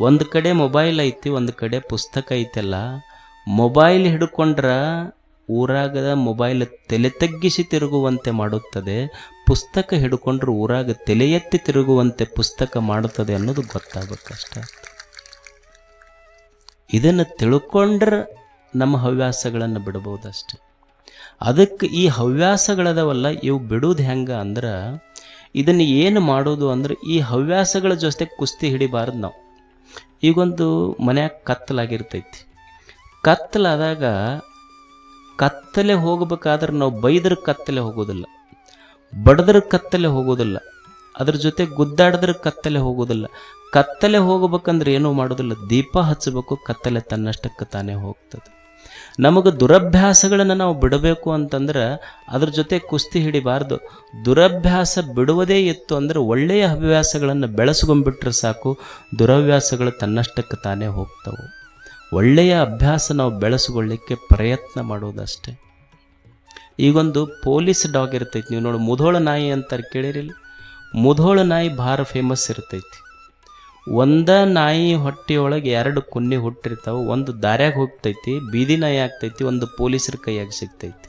ಒಂದು ಕಡೆ ಮೊಬೈಲ್ ಐತಿ, ಒಂದು ಕಡೆ ಪುಸ್ತಕ ಐತಲ್ಲ. ಮೊಬೈಲ್ ಹಿಡ್ಕೊಂಡ್ರ ಊರಾಗದ ಮೊಬೈಲ್ ತಲೆ ತಗ್ಗಿಸಿ ತಿರುಗುವಂತೆ ಮಾಡುತ್ತದೆ, ಪುಸ್ತಕ ಹಿಡ್ಕೊಂಡ್ರೆ ಊರಾಗ ತಲೆ ಎತ್ತಿ ತಿರುಗುವಂತೆ ಪುಸ್ತಕ ಮಾಡುತ್ತದೆ ಅನ್ನೋದು ಗೊತ್ತಾಗಬೇಕಷ್ಟ ಇದನ್ನು ತಿಳ್ಕೊಂಡ್ರೆ ನಮ್ಮ ಹವ್ಯಾಸಗಳನ್ನು ಬಿಡ್ಬೋದಷ್ಟೆ ಅದಕ್ಕೆ ಈ ಹವ್ಯಾಸಗಳದವಲ್ಲ, ಇವು ಬಿಡೋದು ಹೆಂಗೆ ಅಂದ್ರೆ, ಇದನ್ನು ಏನು ಮಾಡೋದು ಅಂದ್ರೆ ಈ ಹವ್ಯಾಸಗಳ ಜೊತೆ ಕುಸ್ತಿ ಹಿಡಿಬಾರ್ದು ನಾವು. ಈಗೊಂದು ಮನ್ಯಾಗ ಕತ್ತಲಾಗಿರ್ತೈತಿ. ಕತ್ತಲಾದಾಗ ಕತ್ತಲೆ ಹೋಗ್ಬೇಕಾದ್ರೆ ನಾವು ಬೈದ್ರ ಕತ್ತಲೆ ಹೋಗೋದಿಲ್ಲ. ಬಡದ್ರ ಕತ್ತಲೆ ಹೋಗೋದಿಲ್ಲ. ಅದ್ರ ಜೊತೆ ಗುದ್ದಾಡಿದ್ರ ಕತ್ತಲೆ ಹೋಗೋದಿಲ್ಲ. ಕತ್ತಲೆ ಹೋಗ್ಬೇಕಂದ್ರೆ ಏನೂ ಮಾಡೋದಿಲ್ಲ. ದೀಪ ಹಚ್ಚಬೇಕು, ಕತ್ತಲೆ ತನ್ನಷ್ಟಕ್ಕೆ ತಾನೇ ಹೋಗ್ತದೆ. ನಮಗೆ ದುರಭ್ಯಾಸಗಳನ್ನು ನಾವು ಬಿಡಬೇಕು ಅಂತಂದ್ರೆ ಅದ್ರ ಜೊತೆ ಕುಸ್ತಿ ಹಿಡಿಬಾರ್ದು. ದುರಭ್ಯಾಸ ಬಿಡುವುದೇ ಇತ್ತು ಅಂದರೆ ಒಳ್ಳೆಯ ಹವ್ಯಾಸಗಳನ್ನು ಬೆಳೆಸ್ಕೊಂಡ್ಬಿಟ್ರೆ ಸಾಕು, ದುರಭ್ಯಾಸಗಳು ತನ್ನಷ್ಟಕ್ಕೆ ತಾನೇ ಹೋಗ್ತವೆ. ಒಳ್ಳೆಯ ಅಭ್ಯಾಸ ನಾವು ಬೆಳೆಸ್ಕೊಳ್ಳಿಕ್ಕೆ ಪ್ರಯತ್ನ ಮಾಡುವುದಷ್ಟೇ. ಈಗೊಂದು ಪೊಲೀಸ್ ಡಾಗ್ ಇರ್ತೈತಿ, ನೀವು ನೋಡಿ ಮುಧೋಳ ನಾಯಿ ಅಂತಾರೆ ಕೇಳಿರಿಲ್ಲ? ಮುಧೋಳ ನಾಯಿ ಭಾಳ ಫೇಮಸ್ ಇರ್ತೈತಿ. ಒಂದ ನಾಯಿ ಹೊಟ್ಟೆಯೊಳಗೆ ಎರಡು ಕುನ್ನಿ ಹುಟ್ಟಿರ್ತಾವೆ. ಒಂದು ದಾರ್ಯಾಗ ಹೋಗ್ತೈತಿ, ಬೀದಿ ನಾಯಿ ಆಗ್ತೈತಿ, ಒಂದು ಪೊಲೀಸರ ಕೈಯಾಗ ಸಿಗ್ತೈತಿ.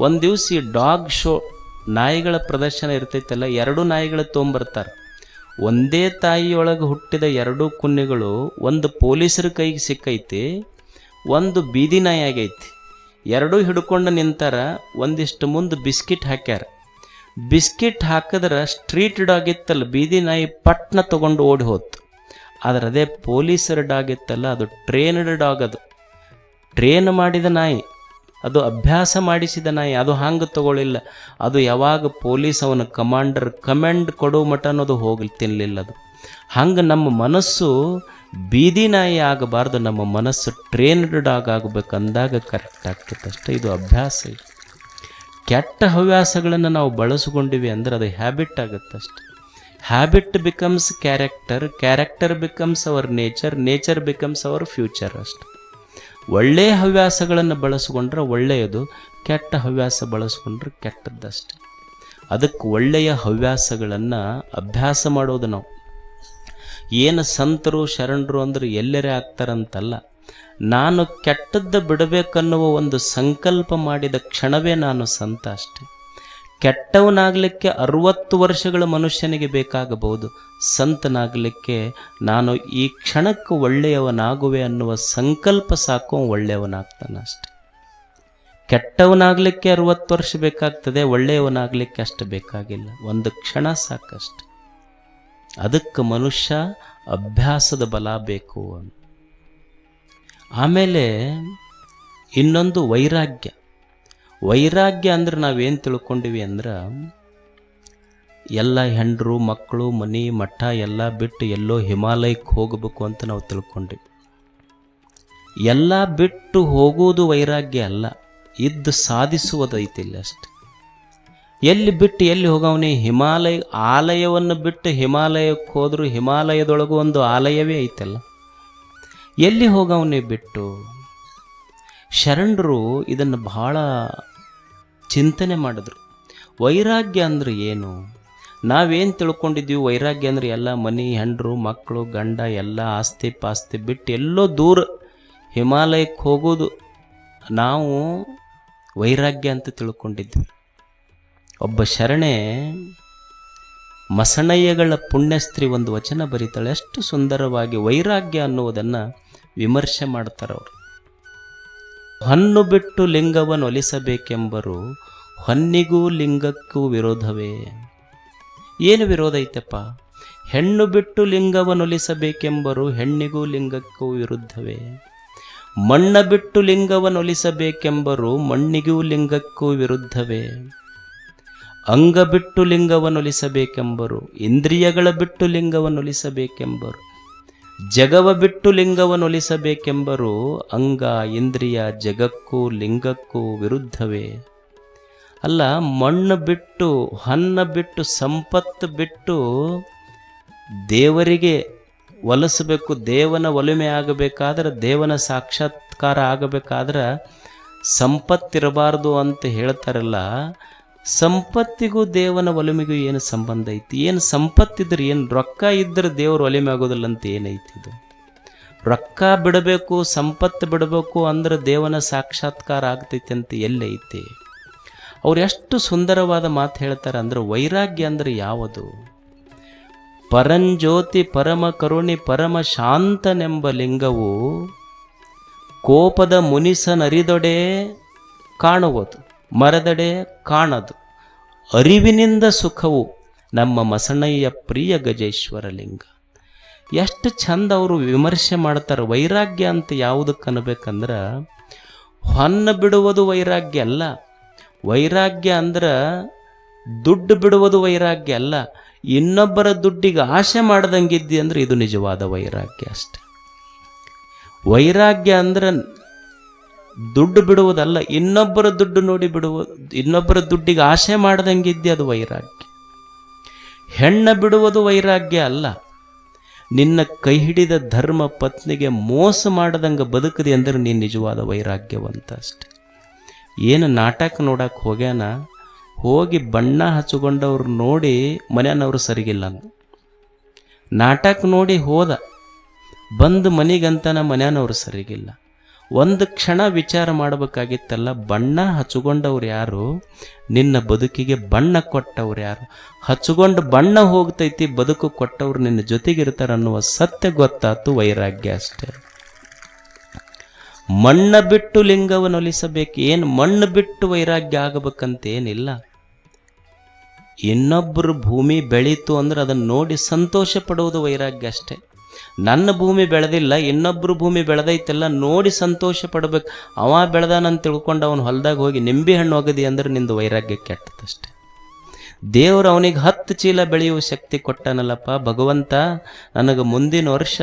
ಒಂದು ದಿವಸ ಈ ಡಾಗ್ ಶೋ ನಾಯಿಗಳ ಪ್ರದರ್ಶನ ಇರ್ತೈತಲ್ಲ, ಎರಡು ನಾಯಿಗಳ ತೊಗೊಂಬರ್ತಾರೆ ಒಂದೇ ತಾಯಿಯೊಳಗೆ ಹುಟ್ಟಿದ ಎರಡೂ ಕುನ್ನಿಗಳು ಒಂದು ಪೊಲೀಸರ ಕೈಗೆ ಸಿಕ್ಕೈತಿ, ಒಂದು ಬೀದಿ ನಾಯಿ ಆಗೈತಿ. ಎರಡೂ ಹಿಡ್ಕೊಂಡು ನಿಂತಾರ, ಒಂದಿಷ್ಟು ಮುಂದೆ ಬಿಸ್ಕಿಟ್ ಹಾಕ್ಯಾರ. ಬಿಸ್ಕಿಟ್ ಹಾಕಿದ್ರೆ ಸ್ಟ್ರೀಟ್ ಡಾಗ್ ಇತ್ತಲ್ಲ ಬೀದಿ ನಾಯಿ ಪಟ್ನ ತಗೊಂಡು ಓಡಿ ಹೋತು. ಆದ್ರೆ ಅದೇ ಪೊಲೀಸರ ಡಾಗ್ ಇತ್ತಲ್ಲ ಅದು ಟ್ರೇನ್ಡ್ ಡಾಗ್ ಅದು. ಟ್ರೇನ್ ಮಾಡಿದ ನಾಯಿ, ಅದು ಅಭ್ಯಾಸ ಮಾಡಿಸಿದ ನಾಯಿ, ಅದು ಹಂಗೆ ತಗೊಳ್ಳಿಲ್ಲ ಅದು ಯಾವಾಗ ಪೊಲೀಸ್ ಅವನ ಕಮಾಂಡರ್ ಕಮೆಂಡ್ ಕೊಡೋ ಮಟ ಅನ್ನೋದು ಹೋಗಿ ತಿನ್ನಲಿಲ್ಲ ಅದು. ಹಂಗೆ ನಮ್ಮ ಮನಸ್ಸು ಬೀದಿ ನಾಯಿ ಆಗಬಾರ್ದು, ನಮ್ಮ ಮನಸ್ಸು ಟ್ರೇನ್ಡ್ ಡಾಗ್ ಆಗಬೇಕು ಅಂದಾಗ ಕರೆಕ್ಟ್ ಆಗ್ತದೆ ಅಷ್ಟೇ, ಇದು ಅಭ್ಯಾಸ ಇದು. ಕೆಟ್ಟ ಹವ್ಯಾಸಗಳನ್ನು ನಾವು ಬಳಸಿಕೊಂಡಿವಿ ಅಂದ್ರೆ ಅದು ಹ್ಯಾಬಿಟ್ ಆಗುತ್ತೆ ಅಷ್ಟೆ. Habit becomes character character becomes our nature nature becomes our future ಅಷ್ಟೆ. ಒಳ್ಳೆಯ ಹವ್ಯಾಸಗಳನ್ನು ಬಳಸಿಕೊಂಡ್ರೆ ಒಳ್ಳೆಯದು, ಕೆಟ್ಟ ಹವ್ಯಾಸ ಬಳಸ್ಕೊಂಡ್ರೆ ಕೆಟ್ಟದ್ದಷ್ಟೆ ಅದಕ್ಕೆ ಒಳ್ಳೆಯ ಹವ್ಯಾಸಗಳನ್ನು ಅಭ್ಯಾಸ ಮಾಡೋದು ನಾವು. ಏನು ಸಂತರು, ಶರಣರು ಅಂದ್ರೆ ಎಲ್ಲರೇ ಆಗ್ತಾರಂತಲ್ಲ. ನಾನು ಕೆಟ್ಟದ್ದ ಬಿಡಬೇಕನ್ನುವ ಒಂದು ಸಂಕಲ್ಪ ಮಾಡಿದ ಕ್ಷಣವೇ ನಾನು ಸಂತ ಅಷ್ಟೆ. ಕೆಟ್ಟವನಾಗಲಿಕ್ಕೆ ಅರುವತ್ತು ವರ್ಷಗಳ ಮನುಷ್ಯನಿಗೆ ಬೇಕಾಗಬಹುದು. ಸಂತನಾಗಲಿಕ್ಕೆ ನಾನು ಈ ಕ್ಷಣಕ್ಕೆ ಒಳ್ಳೆಯವನಾಗುವೆ ಅನ್ನುವ ಸಂಕಲ್ಪ ಸಾಕು ಒಳ್ಳೆಯವನಾಗ್ತಾನೆ ಅಷ್ಟೆ. ಕೆಟ್ಟವನಾಗಲಿಕ್ಕೆ ಅರುವತ್ತು ವರ್ಷ ಬೇಕಾಗ್ತದೆ, ಒಳ್ಳೆಯವನಾಗಲಿಕ್ಕೆ ಅಷ್ಟು ಬೇಕಾಗಿಲ್ಲ. ಒಂದು ಕ್ಷಣ ಸಾಕಷ್ಟೆ. ಅದಕ್ಕೆ ಮನುಷ್ಯ ಅಭ್ಯಾಸದ ಬಲ ಬೇಕು ಅಂತ ಆಮೇಲೆ ಇನ್ನೊಂದು ವೈರಾಗ್ಯ. ವೈರಾಗ್ಯ ಅಂದ್ರೆ ನಾವೇನು ತಿಳ್ಕೊಂಡಿವಿ ಅಂದ್ರೆ ಎಲ್ಲ ಹೆಂಡರು ಮಕ್ಕಳು ಮನೆ, ಮಠ ಎಲ್ಲ ಬಿಟ್ಟು ಎಲ್ಲೋ ಹಿಮಾಲಯಕ್ಕೆ ಹೋಗಬೇಕು ಅಂತ ನಾವು ತಿಳ್ಕೊಂಡಿವಿ. ಎಲ್ಲ ಬಿಟ್ಟು ಹೋಗುವುದು ವೈರಾಗ್ಯ ಅಲ್ಲ, ಇದ್ದು ಸಾಧಿಸುವುದೈತಿ ಇಲ್ಲಿ ಅಷ್ಟೆ. ಎಲ್ಲಿ ಬಿಟ್ಟು ಎಲ್ಲಿ ಹೋಗವನೇ? ಹಿಮಾಲಯ ಆಲಯವನ್ನು ಬಿಟ್ಟು ಹಿಮಾಲಯಕ್ಕೆ ಹೋದರೂ ಹಿಮಾಲಯದೊಳಗೂ ಒಂದು ಆಲಯವೇ ಐತಲ್ಲ. ಎಲ್ಲಿ ಹೋಗವನೇ ಬಿಟ್ಟು ಶರಣರು ಇದನ್ನು ಬಹಳ ಚಿಂತನೆ ಮಾಡಿದ್ರು. ವೈರಾಗ್ಯ ಅಂದ್ರೆ ಏನು? ನಾವೇನು ತಿಳ್ಕೊಂಡಿದ್ದೀವಿ? ವೈರಾಗ್ಯ ಅಂದ್ರೆ ಎಲ್ಲ ಮನೆ, ಹೆಂಡರು, ಮಕ್ಕಳು, ಗಂಡ, ಎಲ್ಲ ಆಸ್ತಿ ಪಾಸ್ತಿ ಬಿಟ್ಟು ಎಲ್ಲೋ ದೂರ ಹಿಮಾಲಯಕ್ಕೆ ಹೋಗೋದು. ನಾವು ವೈರಾಗ್ಯ ಅಂತ ತಿಳ್ಕೊಂಡಿದ್ವಿ ಒಬ್ಬ ಶರಣೆ ಮಸಣಯ್ಯಗಳ ಪುಣ್ಯಸ್ತ್ರೀ ಒಂದು ವಚನ ಬರೀತಾಳೆ. ಎಷ್ಟು ಸುಂದರವಾಗಿ ವೈರಾಗ್ಯ ಅನ್ನುವುದನ್ನು ವಿಮರ್ಶೆ ಮಾಡ್ತಾರೆ ಅವರು. ಹಣ್ಣು ಬಿಟ್ಟು ಲಿಂಗವನ್ನು ಒಲಿಸಬೇಕೆಂಬರು ಹೊನ್ನಿಗೂ ಲಿಂಗಕ್ಕೂ ವಿರೋಧವೇ. ಏನು ವಿರೋಧ ಐತಪ್ಪ? ಹೆಣ್ಣು ಬಿಟ್ಟು ಲಿಂಗವನ್ನು ಒಲಿಸಬೇಕೆಂಬರು ಹೆಣ್ಣಿಗೂ ಲಿಂಗಕ್ಕೂ ವಿರುದ್ಧವೇ. ಮಣ್ಣ ಬಿಟ್ಟು ಲಿಂಗವನ್ನು ಒಲಿಸಬೇಕೆಂಬರು ಮಣ್ಣಿಗೂ ಲಿಂಗಕ್ಕೂ ವಿರುದ್ಧವೇ. ಅಂಗ ಬಿಟ್ಟು ಲಿಂಗವನ್ನು ಒಲಿಸಬೇಕೆಂಬರು ಇಂದ್ರಿಯಗಳ ಬಿಟ್ಟು ಲಿಂಗವನ್ನು ಒಲಿಸಬೇಕೆಂಬರು ಜಗವ ಬಿಟ್ಟು ಲಿಂಗವನ್ನೊಲಿಸಬೇಕೆಂಬರು ಅಂಗ ಇಂದ್ರಿಯ ಜಗಕ್ಕೂ ಲಿಂಗಕ್ಕೂ ವಿರುದ್ಧವೇ. ಅಲ್ಲ, ಮಣ್ಣು ಬಿಟ್ಟು ಹನ್ನ ಬಿಟ್ಟು, ಸಂಪತ್ತು ಬಿಟ್ಟು ದೇವರಿಗೆ ಒಲಿಸಬೇಕು, ದೇವನ ಒಲಿಮೆ ಆಗಬೇಕಾದ್ರೆ, ದೇವನ ಸಾಕ್ಷಾತ್ಕಾರ ಆಗಬೇಕಾದ್ರೆ ಸಂಪತ್ತಿರಬಾರ್ದು ಅಂತ ಹೇಳ್ತಾರಲ್ಲ ಸಂಪತ್ತಿಗೂ ದೇವನ ಒಲಿಮೆಗೂ ಏನು ಸಂಬಂಧ ಐತಿ? ಏನು ಸಂಪತ್ತಿದ್ರೆ ಏನು ರೊಕ್ಕ ಇದ್ದರೆ ದೇವರು ಒಲಿಮೆ ಆಗೋದಿಲ್ಲ ಅಂತ ಏನೈತಿ ಇದು? ರೊಕ್ಕ ಬಿಡಬೇಕು, ಸಂಪತ್ತು ಬಿಡಬೇಕು ಅಂದ್ರೆ ದೇವನ ಸಾಕ್ಷಾತ್ಕಾರ ಆಗ್ತೈತಿ ಅಂತ ಎಲ್ಲೈತಿ ಅವ್ರು ಎಷ್ಟು ಸುಂದರವಾದ ಮಾತು ಹೇಳ್ತಾರೆ ಅಂದ್ರೆ ವೈರಾಗ್ಯ ಅಂದ್ರೆ ಯಾವುದು? ಪರಂಜ್ಯೋತಿ ಪರಮ ಕರುಣಿ ಪರಮ ಶಾಂತನೆಂಬ ಲಿಂಗವು ಕೋಪದ ಮುನಿಸನರಿದೊಡೆ ಕಾಣುವುದು. ಮರದಡೆ ಕಾಣದು. ಅರಿವಿನಿಂದ ಸುಖವು ನಮ್ಮ ಮಸಣಯ್ಯ ಪ್ರಿಯ ಗಜೇಶ್ವರ ಲಿಂಗ ಎಷ್ಟು ಚಂದ ಅವರು ವಿಮರ್ಶೆ ಮಾಡ್ತಾರೆ. ವೈರಾಗ್ಯ ಅಂತ ಯಾವುದಕ್ಕೆ ಅನ್ಬೇಕಂದ್ರೆ, ಹೊನ್ನ ಬಿಡುವುದು ವೈರಾಗ್ಯ ಅಲ್ಲ. ವೈರಾಗ್ಯ ಅಂದ್ರೆ ದುಡ್ಡು ಬಿಡುವುದು ವೈರಾಗ್ಯ ಅಲ್ಲ. ಇನ್ನೊಬ್ಬರ ದುಡ್ಡಿಗೆ ಆಶೆ ಮಾಡ್ದಂಗಿದ್ದಿ ಅಂದ್ರೆ ಇದು ನಿಜವಾದ ವೈರಾಗ್ಯ ಅಷ್ಟೆ. ವೈರಾಗ್ಯ ಅಂದ್ರೆ ದುಡ್ಡು ಬಿಡುವುದಲ್ಲ, ಇನ್ನೊಬ್ಬರ ದುಡ್ಡು ನೋಡಿ ಬಿಡುವುದು ಇನ್ನೊಬ್ಬರ ದುಡ್ಡಿಗೆ ಆಸೆ ಮಾಡದಂಗಿದ್ದೆ ಅದು ವೈರಾಗ್ಯ. ಹೆಣ್ಣ ಬಿಡುವುದು ವೈರಾಗ್ಯ ಅಲ್ಲ. ನಿನ್ನ ಕೈ ಹಿಡಿದ ಧರ್ಮ ಪತ್ನಿಗೆ ಮೋಸ ಮಾಡದಂಗೆ ಬದುಕದೆ ಅಂದ್ರೆ ನೀನು ನಿಜವಾದ ವೈರಾಗ್ಯವಂತ ಅಷ್ಟೆ. ಏನು ನಾಟಕ ನೋಡಕ್ಕೆ ಹೋಗ್ಯಾನ? ಹೋಗಿ ಬಣ್ಣ ಹಚ್ಚಿಕೊಂಡವ್ರು ನೋಡಿ ಮನೆಯವ್ರು ಸರಿಗಿಲ್ಲ ನಾಟಕ ನೋಡಿ ಹೋದ. ಬಂದು ಮನೆಗಂತನ ಮನೆಯವ್ರು ಸರಿಗಿಲ್ಲ. ಒಂದು ಕ್ಷಣ ವಿಚಾರ ಮಾಡಬೇಕಾಗಿತ್ತಲ್ಲ, ಬಣ್ಣ ಹಚ್ಚಿಕೊಂಡವ್ರು ಯಾರು? ನಿನ್ನ ಬದುಕಿಗೆ ಬಣ್ಣ ಕೊಟ್ಟವ್ರು ಯಾರು? ಹಚ್ಕೊಂಡು ಬಣ್ಣ ಹೋಗ್ತೈತಿ, ಬದುಕು ಕೊಟ್ಟವ್ರು ನಿನ್ನ ಜೊತೆಗಿರ್ತಾರೆ ಅನ್ನುವ ಸತ್ಯ ಗೊತ್ತಾತು ವೈರಾಗ್ಯ ಅಷ್ಟೇ. ಮಣ್ಣ ಬಿಟ್ಟು ಲಿಂಗವನ್ನು ಒಲಿಸಬೇಕು, ಏನು ಮಣ್ಣು ಬಿಟ್ಟು ವೈರಾಗ್ಯ ಆಗಬೇಕಂತೇನಿಲ್ಲ. ಇನ್ನೊಬ್ಬರು ಭೂಮಿ ಬೆಳೀತು ಅಂದ್ರೆ ಅದನ್ನು ನೋಡಿ ಸಂತೋಷ ಪಡುವುದು ವೈರಾಗ್ಯ ಅಷ್ಟೇ. ನನ್ನ ಭೂಮಿ ಬೆಳೆದಿಲ್ಲ ಇನ್ನೊಬ್ಬರು ಭೂಮಿ ಬೆಳೆದೈತೆಲ್ಲ, ನೋಡಿ ಸಂತೋಷ ಪಡಬೇಕು. ಅವ ಬೆಳೆದಾನಂತ ತಿಳ್ಕೊಂಡು ಅವನು ಹೊಲದಾಗ ಹೋಗಿ, ನಿಂಬೆ ಹಣ್ಣು ಹೋಗದಿ ಅಂದ್ರೆ ನಿಂದು ವೈರಾಗ್ಯ ಕೆಟ್ಟದಷ್ಟೆ. ದೇವರು ಅವನಿಗೆ ಹತ್ತು ಚೀಲ ಬೆಳೆಯುವ ಶಕ್ತಿ ಕೊಟ್ಟನಲ್ಲಪ್ಪ, ಭಗವಂತ, ನನಗೆ ಮುಂದಿನ ವರ್ಷ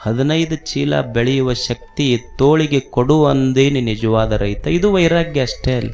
ಹದಿನೈದು ಚೀಲ ಬೆಳೆಯುವ ಶಕ್ತಿ ತೋಳಿಗೆ ಕೊಡುವಂದೇನಿ ನಿಜವಾದ ರೈತ. ಇದು ವೈರಾಗ್ಯ ಅಷ್ಟೇ ಅಲ್ಲ.